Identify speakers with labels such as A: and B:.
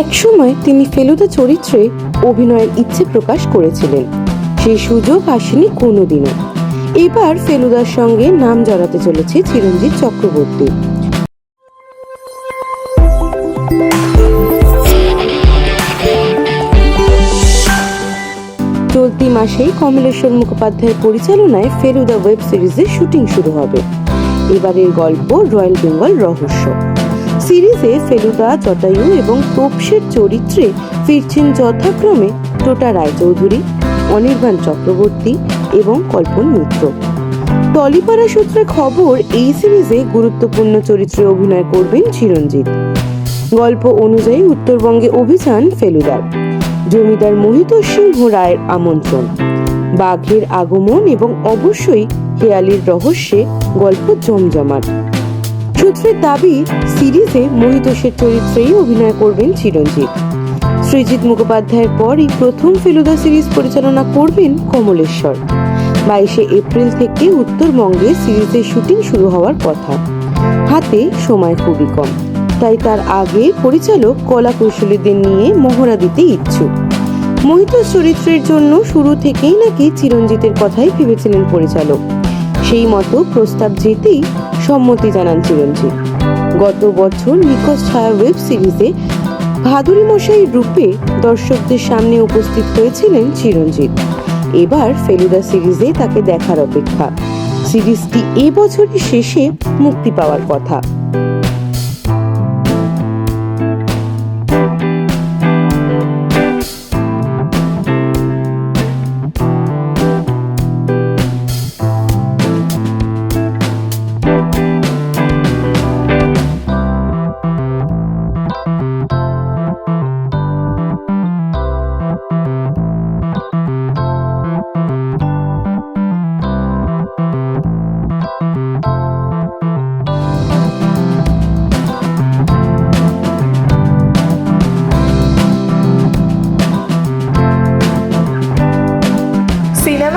A: একসময় তিনি ফেলুদা চরিত্রে অভিনয়ের ইচ্ছে প্রকাশ করেছিলেন। সেই সুযোগ আসেনি কোনোদিনও। এবার ফেলুদার সঙ্গে নাম জড়াতে চলেছে চিরঞ্জিত চক্রবর্তী। চলতি মাসেই কমলেশ্বর মুখোপাধ্যায়ের পরিচালনায় ফেলুদা ওয়েব সিরিজের শুটিং শুরু হবে। এবারের গল্প রয়্যাল বেঙ্গল রহস্য। সিরিজে ফেলুদা জটায়ু এবং তোপসের চরিত্রে ফিরছেন যথাক্রমে টোটা রায়চৌধুরী, অনির্বাণ চক্রবর্তী এবং কল্পন মিত্র। টলিপাড়া সূত্রে খবর, এই সিরিজে গুরুত্বপূর্ণ চরিত্রে অভিনয় করবেন চিরঞ্জিত। গল্প অনুযায়ী উত্তরবঙ্গে অভিযান ফেলুদার। জমিদার মোহিত সিংহ রায়ের আমন্ত্রণ। বাঘের আগমন এবং অবশ্যই হেয়ালির রহস্যে গল্প জমজমাট। সূত্রের দাবি, সিরিজে মোহিতোষের চরিত্রেই অভিনয় করবেন চিরঞ্জিত সৃজিত মুখোপাধ্যায়ের পরই প্রথম ফেলুদা সিরিজ পরিচালনা করবেন কমলেশ্বর। বাইশে এপ্রিল থেকে উত্তরবঙ্গে সিরিজের শুটিং শুরু হওয়ার কথা। হাতে সময় খুবই কম। তাই তার আগে পরিচালক কলা কৌশলীদের নিয়ে মহড়া দিতে ইচ্ছুক। মোহিত চরিত্রের জন্য শুরু থেকেই নাকি চিরঞ্জিতের কথাই ভেবেছিলেন পরিচালক। সেই মতো প্রস্তাব যেতেই সম্মতি জানান চিরঞ্জিত গত বছর নিখোঁজ ছায়া ওয়েব সিরিজে ভাদুরী মশাই রূপে দর্শকদের সামনে উপস্থিত হয়েছিলেন চিরঞ্জিত এবার ফেলুদা সিরিজে তাকে দেখার অপেক্ষা। সিরিজটি এবছরই শেষে মুক্তি পাওয়ার কথা।